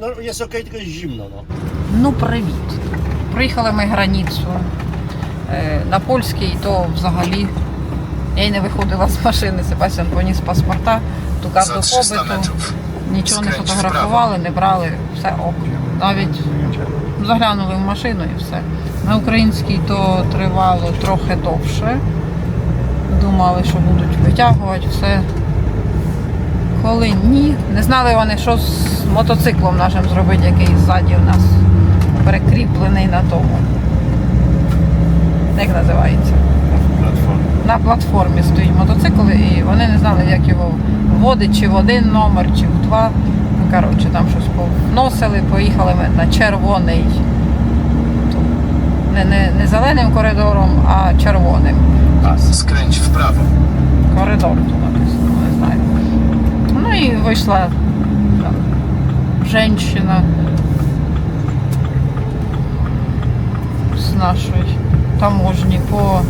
no, jest okej, tylko jest zimno, no. Ну, привіт. Приїхали ми границю е, на польський, то взагалі я й не виходила з машини, Себастьян поніс паспорта, ту карту За 300 побиту. Нічого не фотографували, не брали, все ок. Навіть заглянули в машину і все. На українській то тривало трохи довше. Думали, що будуть витягувати все. Коли ні, не знали вони, що з мотоциклом нашим зробити, який ззаді у нас перекріплений на тому. Як називається? на платформі стоїть мотоцикл, і вони не знали, як його вводить, чи в один номер, чи в два. Ну, коротше, там щось повносили, поїхали ми на червоний. Не, не, не зеленим коридором, а червоним. Skręć w prawo. Коридор знаю. Вийшла там, жінка з нашої таможні по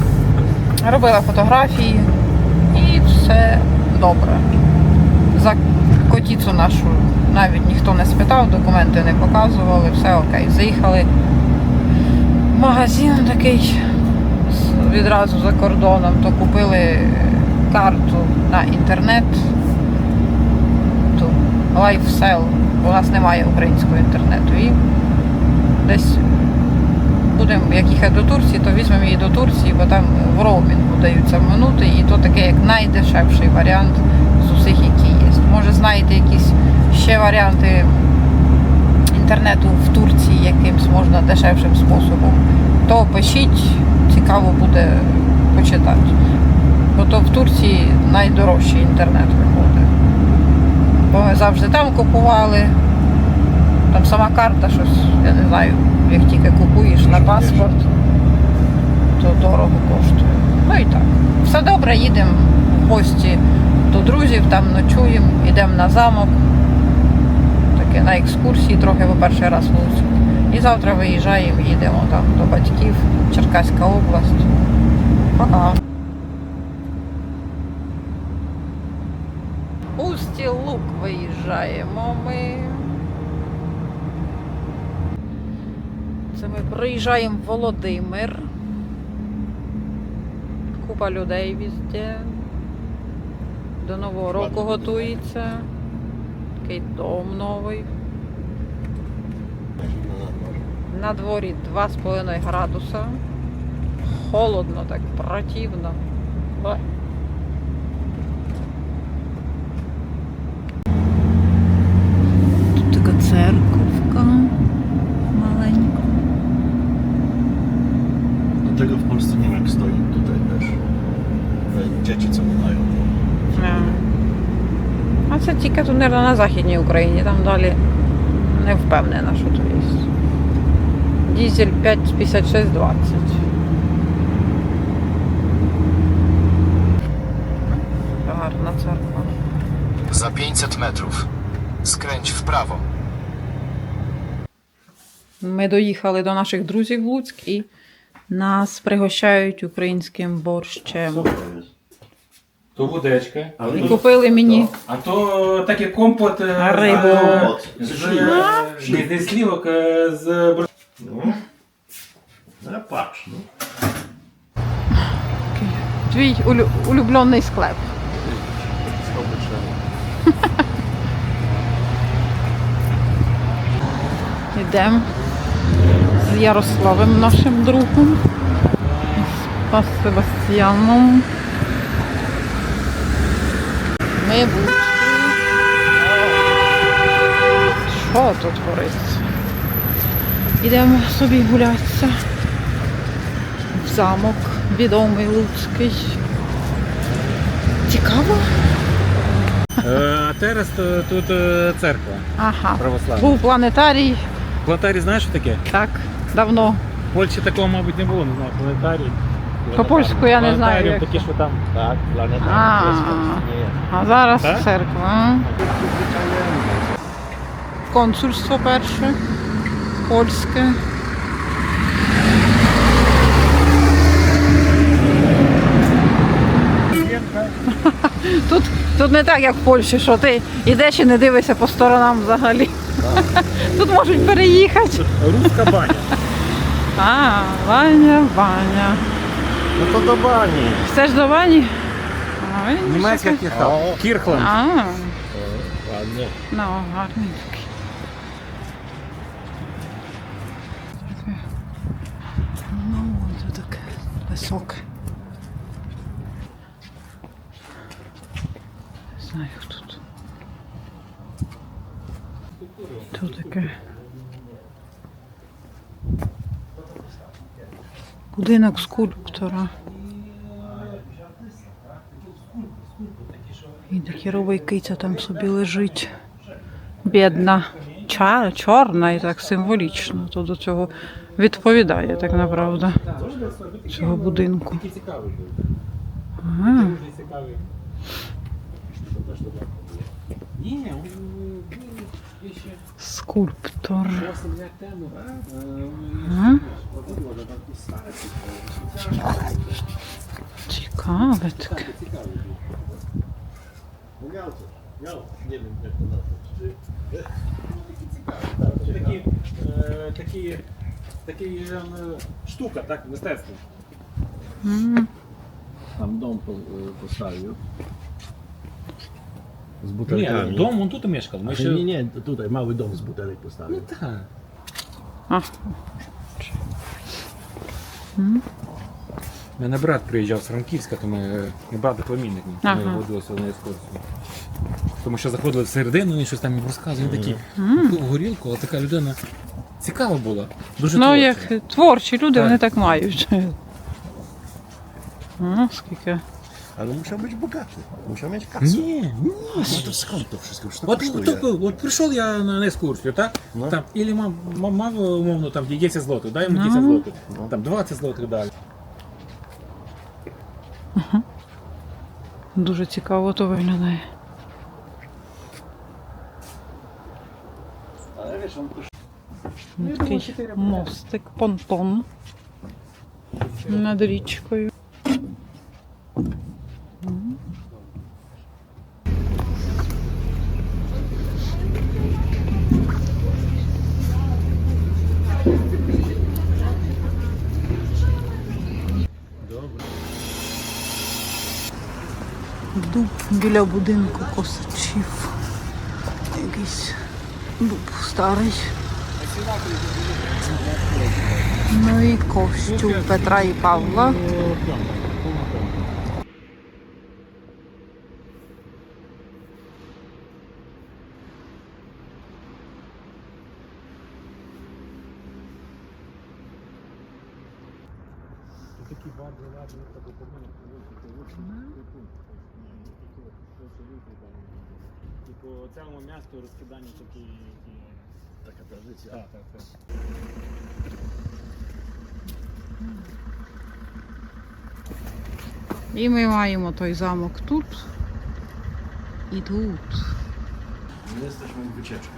робила фотографії і все добре. За котіцу нашу навіть ніхто не спитав, документи не показували, все окей. Заїхали в магазин такий відразу за кордоном, то купили карту на інтернет. LifeSell. У нас немає українського інтернету. І десь будемо, як їхати до Турції, то візьмемо її до Турції, бо там в роумінгу даються минути, і то таке як найдешевший варіант з усіх, які є. Може, знаєте якісь ще варіанти інтернету в Турції якимсь можна дешевшим способом, то пишіть, цікаво буде почитати. Бо то в Турції найдорожчий інтернет виходить. Бо ми завжди там купували. Там сама карта щось, я не знаю, як тільки купуєш на паспорт, то дорого коштує. Ну і так. Все добре, їдемо в гості до друзів, там ночуємо, йдемо на замок. Таке на екскурсії трохи, бо перший раз в. І завтра виїжджаємо, їдемо там до батьків, Черкаська область. Пока. Виїжджаємо ми. Це ми приїжджаємо в Володимир. Купа людей везде. До Нового року готується. Такий дом новий. На дворі 2,5 градуса. Холодно, так противно. Ой. Тут така церковка маленька. No jak stoi tutaj, wiesz. Te Dzieci co mają. А це тільки тут, мабуть, на Західній Україні, там далі не впевнена, що тут є. Дізель 5,56,20. Гарна церква. Za 500 metrów. Skręć w prawo. Ми доїхали до наших друзів в Луцьк і нас пригощають українським борщем. То водичка. Ale І купили мені А то так як компот е, А рибу? з, не слівок, а з бор- No. No patrz, твій улю- улюблений склеп. Йдемо з Ярославом, нашим другом, з Пас. Ми Луцьку. Що тут твориться? Йдемо собі гулятися в замок відомий Луцький. Цікаво? Е, Терес то тут е, церква Ага. православна. Був планетарій, Планетарій знаєш що таке? так, давно. В Польщі такого, мабуть, не було, не знаю, планетарій. По-польську я не знаю, Планетаріум як такі, це. що там. Так, планетарій. А. А зараз Так? церква. Консульство перше, польське. Тут, тут не так, як в Польщі, що ти йдеш і не дивишся по сторонам взагалі. Тут можуть переїхати. Руська баня. А, Ваня, Ваня. Ну то до бані. Все ж до він Німецька щось- кірха. Кірхланд. А, Ладно. ну, гарний такий. Ну, це таке високе. Знаю, хто тут. Тут таке. Будинок скульптора. І такий ровий киця там собі лежить. Бідна. Чорна і так символічно. То до цього відповідає, так направда, цього будинку. Такий цікавий був. Ага. Дуже цікавий. Ні, він ще Скульптор. просто для тему. Ага. Цікаве таке. Nie wiem jak to nazwać. Такі, такі, такі штука, так, мистецтво. М, Tam dom po, postawił. Ні, дом, он тут і мешкав. Ми Nie, ще... nie, nie, tutaj mały dom z butelek postawił. Так. А. У мене брат приїжджав з Франківська, то ми не брат, а племінник. Ми Ага. водилися на екскурсію. Тому що заходили всередину, він щось там їм розказує, він такий пив горілку, але така людина цікава була. Дуже Ну, творча. як творчі люди, Так. вони так мають. А, скільки. Ale musiał być bogaty. Musiał mieć kasę. Ні, ні. No to skąd to wszystko? Już to От, kosztuje. от, от прийшов я на екскурсію, так? Ну. Там, ілі мав, мав, мав, умовно, там 10 злотих, дай йому 10 злотих. Там 20 злотих далі. Дуже цікаво то виглядає. Ale wiesz, on kosztuje. Ну, Такий мостик, понтон над річкою. Біля будинку косачів. Якийсь дуб старий. Ну і костюм Петра і Павла. Такі баби ладні, та документи, Типу, цьому місту розкидані такі. Taka tradycja. Так, так, так. І ми маємо той замок тут і тут. My jesteśmy w wycieczce.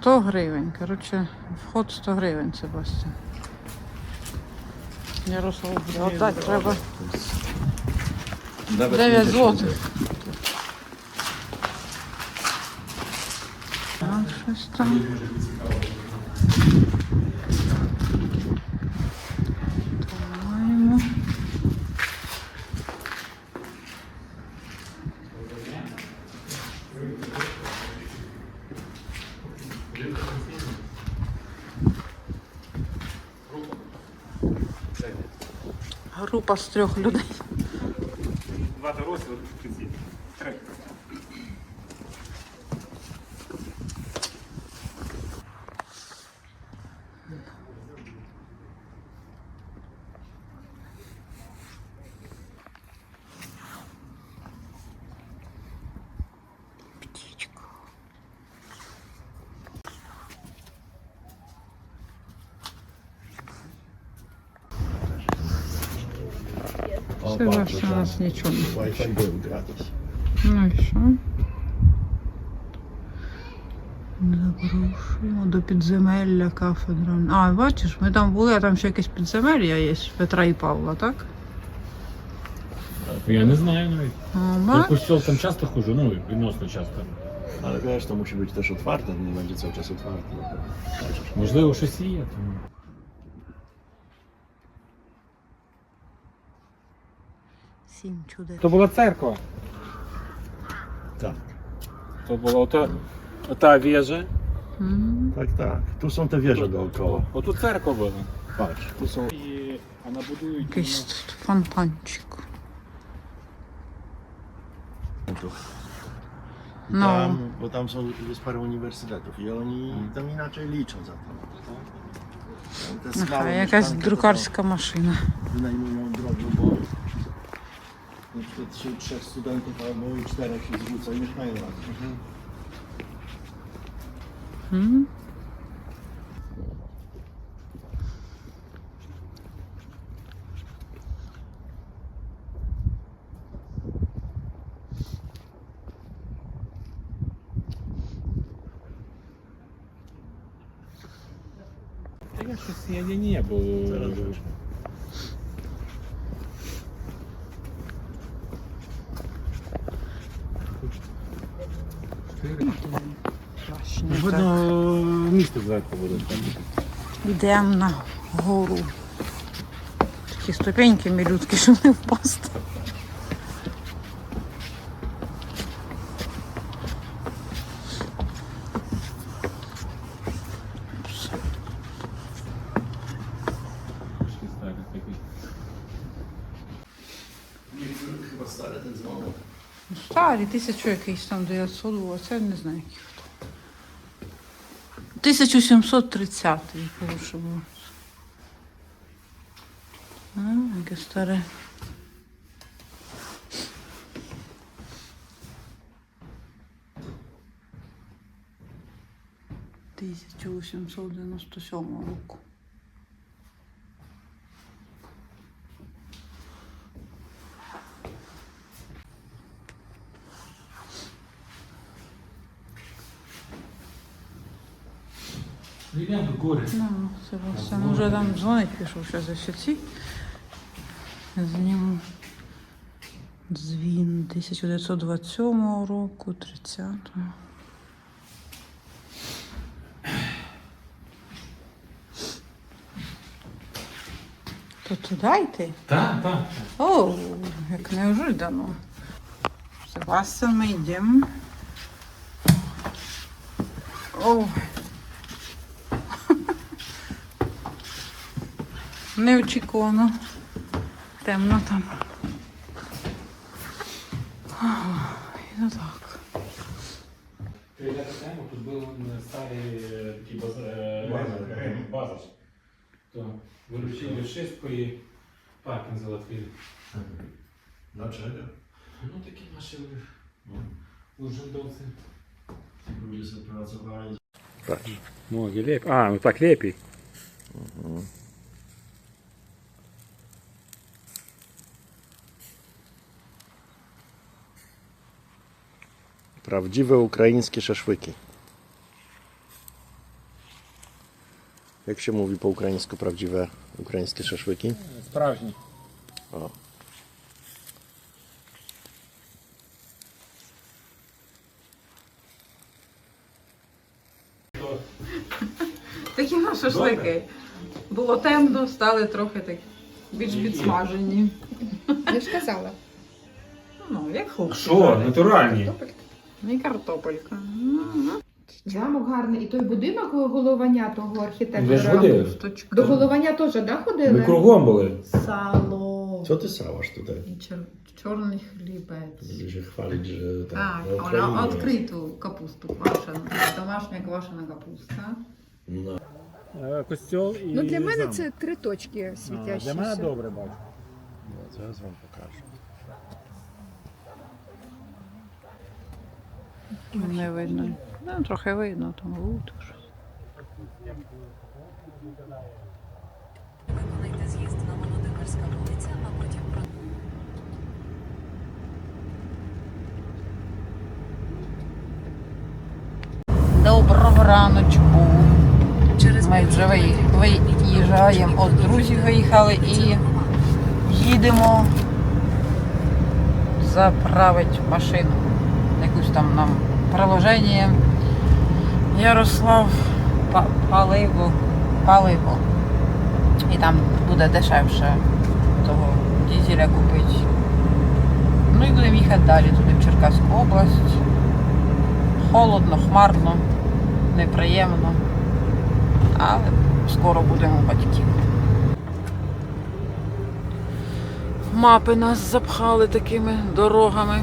Сто гривень. Коротше, вход 100 гривень, Себастьян. Ярослав буде віддати треба. Nawet 9 злотих. А, щось там. Група трьох людей. Два дорослі. Три. O, Nas nie ciągnie. Wi-Fi był gratis. Ну і що? Запрошуємо до підземелля кафедра. А, бачиш, ми там були, а там ще якесь підземелля є Петра і Павла, так? Я не знаю навіть. О, Я в бач? костюл там часто ходжу, ну відносно часто. Ale wiesz, to musi być też otwarte, nie będzie cały czas otwarte. Chociaż Можливо, щось і є. Тому. Сім чудес. То була церква. Tak, То була ота, ота вежа. М. tak, tak. Tu są te wieże dookoła. Отут церква була. Patrz, tu są І вона будують. Якийсь тут фонтанчик. tu. I No. tam, bo tam są, jest parę uniwersytetów i oni tam inaczej liczą za to. Tam te Ага, małe якась mieszkanki, to друкарська машина. Wynajmują drogą, bo na przykład trzy, trzech studentów albo i czterech się zrzuca i mieszkają razem. М. Та я щось я, я ні, бо. Місто зверху буде. Йдемо на гору. Такі ступеньки мілютки, щоб не впасти. Старі, тисячу якийсь там 900 було, це не знаю який хто. 1730 коротше було. Яке старе. Тисяча вісімсот дев'яносто сьомого року. Йдемо до гори. Ну, Себастьян вже там дзвонить, пішов ще за сіці. Зніму дзвін 1927 року, 30-го. То туди йти? Так, так. О, як неожиданно. Себастьян, ми йдемо. О. Неочікувано. Темно там. Ой, Ну так. Тут був старий е, такий е, Базар. е. То виручили wszystko і паркінг золотий. Dlaczego? Ну такі наші No. уrzędowcy. Ludzie sobie pracowali. Ноги лепі. А, ну так лепі. Prawdziwe ukraińskie szaszłyki. Jak się mówi po ukraińsku prawdziwe ukraińskie szaszłyki? Справжні. O. Такі на шашлики. Було темно, стали трохи такі більш підсмажені. Я ж казала. Ну, як хлопці. Що? Натуральні. І картопелька. Замок гарний. І той будинок головання того ж архітектора. ходили? До головання теж, да, ходили? Ми кругом були. Сало. Co ty sałasz tutaj? І чор- чорний хлібець. Będzie się chwalić, że Так, вона відкриту капусту квашену. Домашня квашена капуста. No. Костьол і Ну для мене замок. це три точки А, світящіся. Для мене добре бачу. no, zaraz wam Не видно. Ну, трохи видно, там лут. Виконайте з'їзд на Володимирська вулиця, а потім про До Доброго раночку. Ми вже 500 виї- метрів виїжджаємо від друзів виїхали і їдемо заправити машину. Там нам приложення. Ярослав па- паливо. Паливо. І там буде дешевше того дізеля купити. Ну і будемо їхати далі туди в Черкаську область. Холодно, хмарно, неприємно. Але скоро будемо батьків. Мапи нас запхали такими дорогами.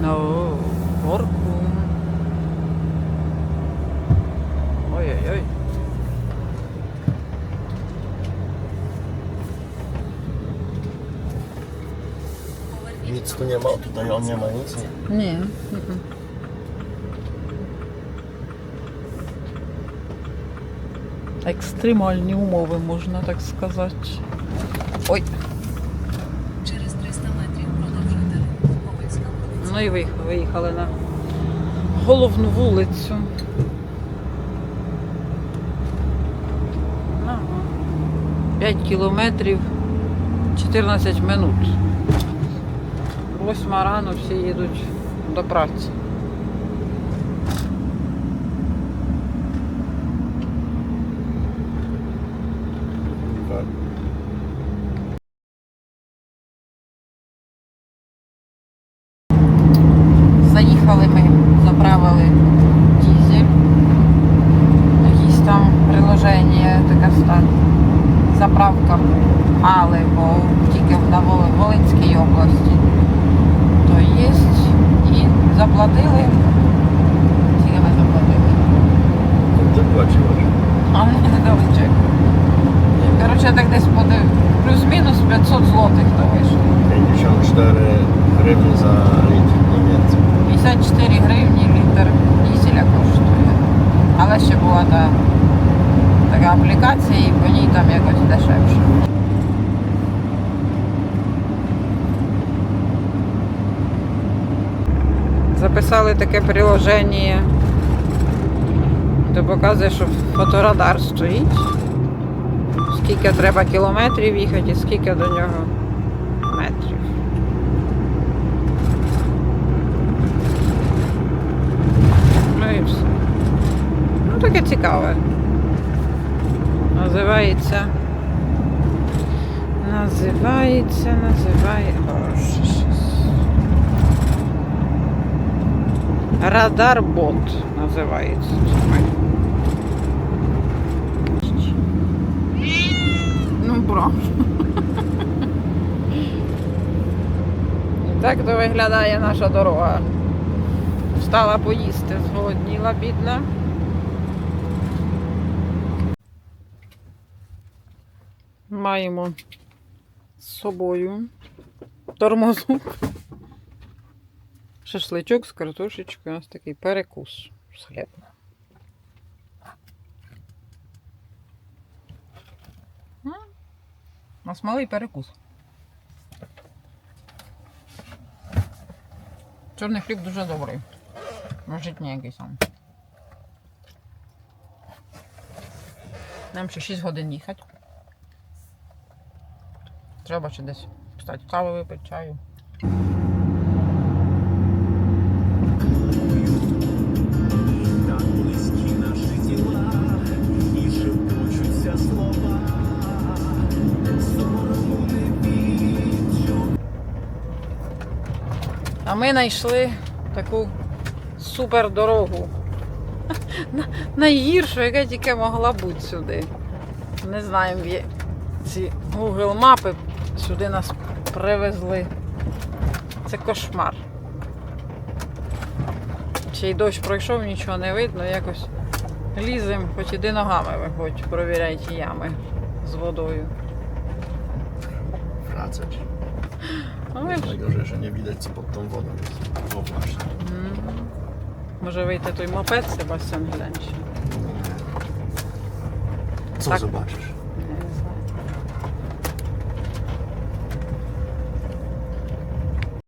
Ну, горку. Ой-ой-ой. Nic tu nie ma, tutaj on nie ma nic. Ні. мгм. Екстремальні умови, можна так сказати. Ой, ну і виїхали, на головну вулицю. Ага. 5 кілометрів 14 минут. Восьма рано всі їдуть до праці. Заїхали ми, заправили дізель. Якісь там приложення, заправка паливо тільки на Вол- Волинській області. То є і заплатили. Скільки ми заплатили? Zapłaciłaś. А не дали чек. Коротше, так десь подив. Плюс-мінус 500 злотих то вийшло. 54 grywny za litr, nie więcej. 54 гривні літр дізеля коштує. Але ще була та така аплікація і по ній там якось дешевше. Записали таке приложення, де показує, що фоторадар стоїть. Скільки треба кілометрів їхати і скільки до нього метрів. Ну і все. Ну таке цікаве. Називається. Називається, називає. О, що щось. Радар бот називається. Ну, бро. Так то виглядає наша дорога. Встала поїсти, зголодніла, бідна. Маємо з собою тормозок. Шашличок з картошечкою. Нас такий перекус з хлібом. У нас малий перекус. Чорний хліб дуже добрий. Житній якийсь там. Нам ще 6 годин їхати. Треба ще десь встати каву випити, чаю. А ми знайшли таку супер дорогу. Найгіршу, яка тільки могла бути сюди. Не знаємо, ці Google мапи сюди нас привезли. Це кошмар. Ще й дощ пройшов, нічого не видно, якось ліземо, хоч іди ногами виходь, провіряй ті ями з водою. Wracać. Але ж, Najgorzej, że nie widać co pod tą wodą jest. O właśnie. м, може вийти той мопед Себастьян Глянч. Co Tak. zobaczysz?